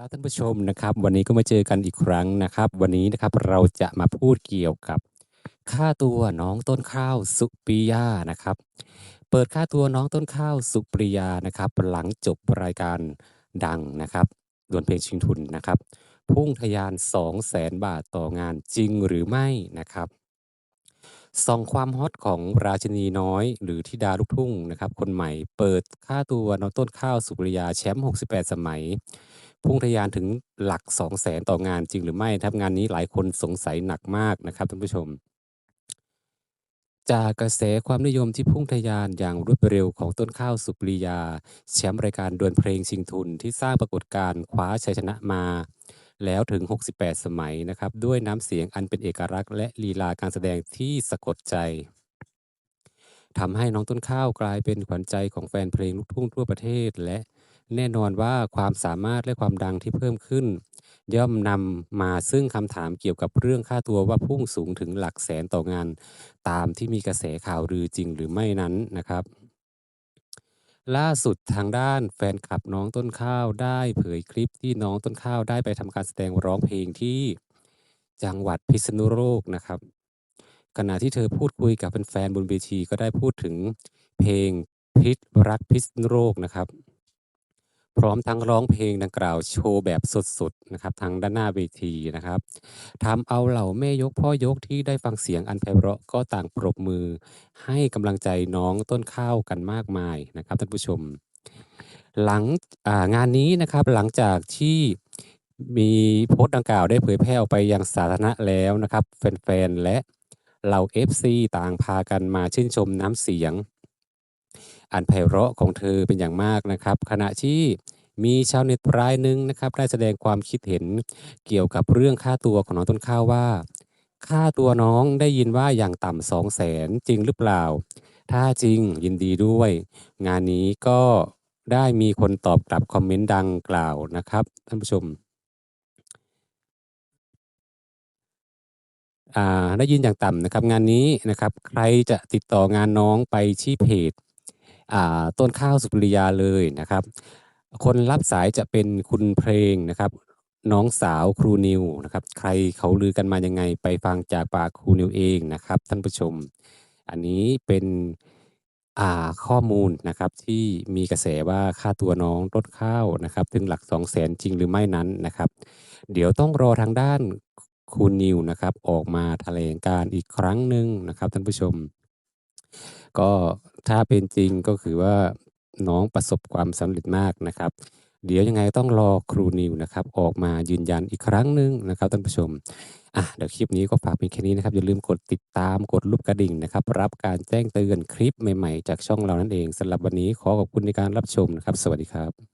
ท่านผู้ชมนะครับ วันนี้ก็มาเจอกันอีกครั้งนะครับ วันนี้นะครับเราจะมาพูดเกี่ยวกับ ค่าตัวน้องต้นข้าวสุปริยานะครับ เปิดค่าตัวน้องต้นข้าวสุปริยานะครับ หลังจบรายการดังนะครับดวลเพลงชิงทุนนะครับ พุ่งทะยาน 200,000บาทต่องานจริงหรือไม่นะครับส่องความฮอตของราชินีน้อย หรือธิดาลูกทุ่งนะครับ คนใหม่เปิดค่าตัวน้องต้นข้าวสุปริยาแชมป์68 สมัย พุ่งทะยานถึงหลัก 200,000ต่องานจริงหรือไม่ครับงานนี้หลายคนสงสัยหนักมากนะครับท่านผู้ชม จากกระแสความนิยมที่พุ่งทะยานอย่างรวดเร็วของต้นข้าวสุปริยา แชมป์รายการดวลเพลงชิงทุนที่สร้างปรากฏการณ์คว้าชัยชนะมาแล้วถึง 68 สมัยนะครับ ด้วยน้ำเสียงอันเป็นเอกลักษณ์และลีลาการแสดงที่สะกดใจทำให้น้องต้นข้าวกลายเป็นขวัญใจของแฟนเพลงลูกทุ่งทั่วประเทศ และ แน่นอนว่าความสามารถและความดังที่เพิ่มขึ้น ย่อมนำมาซึ่งคำถามเกี่ยวกับเรื่องค่าตัวว่าพุ่งสูงถึงหลักแสนต่องาน ตามที่มีกระแสข่าวลือจริงหรือไม่นั้นนะครับ ล่าสุดทางด้านแฟนคลับน้องต้นข้าวได้เผยคลิปที่น้องต้นข้าวได้ไปทำการแสดงร้องเพลงที่จังหวัดพิษณุโลกนะครับ ขณะที่เธอพูดคุยกับแฟนๆบนเวทีก็ได้พูดถึงเพลงพิษรักพิษณุโลกนะครับ พร้อมทั้งร้องเพลงดังกล่าวโชว์แบบสดๆนะครับทางด้านหน้าเวทีนะครับทำเอาเหล่าแม่ยกพ่อยกที่ได้ฟังเสียงอันไพเราะก็ต่างปรบมือ ให้กำลังใจน้องต้นข้าวกันมากมายนะครับท่านผู้ชม หลังงานนี้นะครับหลังจากที่มีโพสต์ดังกล่าวได้เผยแพร่ออกไปยังสาธารณะแล้วนะครับ แฟนๆ และเหล่า FC ต่างพากันมาชื่นชมน้ำเสียง อันไพเราะของเธอเป็นอย่างมากนะครับ ขณะที่ มีชาวเน็ตรายหนึ่งนะครับได้แสดงความคิดเห็นเกี่ยวกับเรื่องค่าตัวของน้องต้นข้าวว่า ค่าตัวน้องได้ยินว่าอย่างต่ำสองแสนจริงหรือเปล่า ถ้าจริงยินดีด้วย งานนี้ก็ได้มีคนตอบกลับคอมเมนต์ดังกล่าวนะครับ ท่านผู้ชมอ่าได้ยินอย่างต่ำนะครับ งานนี้นะครับใครจะติดต่องานน้องไปที่เพจต้นข้าวสุปริยาเลยนะครับ คนรับสายจะเป็นคุณเพลงนะครับ น้องสาวครูนิวนะครับ ใครเขาลือกันมายังไงไปฟังจากปากครูนิวเองนะครับ ท่านผู้ชม อันนี้เป็นอ่าข้อมูลนะครับที่มีกระแสว่าค่าตัวน้องต้นข้าวนะครับ ถึงหลัก 200,000จริงหรือไม่นั้นนะครับ เดี๋ยวต้องรอทางด้านคุณนิวนะครับ ออกมาแถลงการอีกครั้งหนึ่งนะครับ ท่านผู้ชม ก็ถ้าเป็นจริงก็คือว่า น้องประสบความสำเร็จมากนะครับ เดี๋ยวยังไงต้องรอครูนิวนะครับ ออกมายืนยันอีกครั้งหนึ่งนะครับท่านผู้ชมอะเดี๋ยวคลิปนี้ก็ฝากเพียงแค่นี้นะครับ อย่าลืมกดติดตามกดรูปกระดิ่งนะครับ รับการแจ้งเตือนคลิปใหม่ๆ จากช่องเรานั่นเองสำหรับวันนี้ขอขอบคุณในการรับชมนะครับ สวัสดีครับ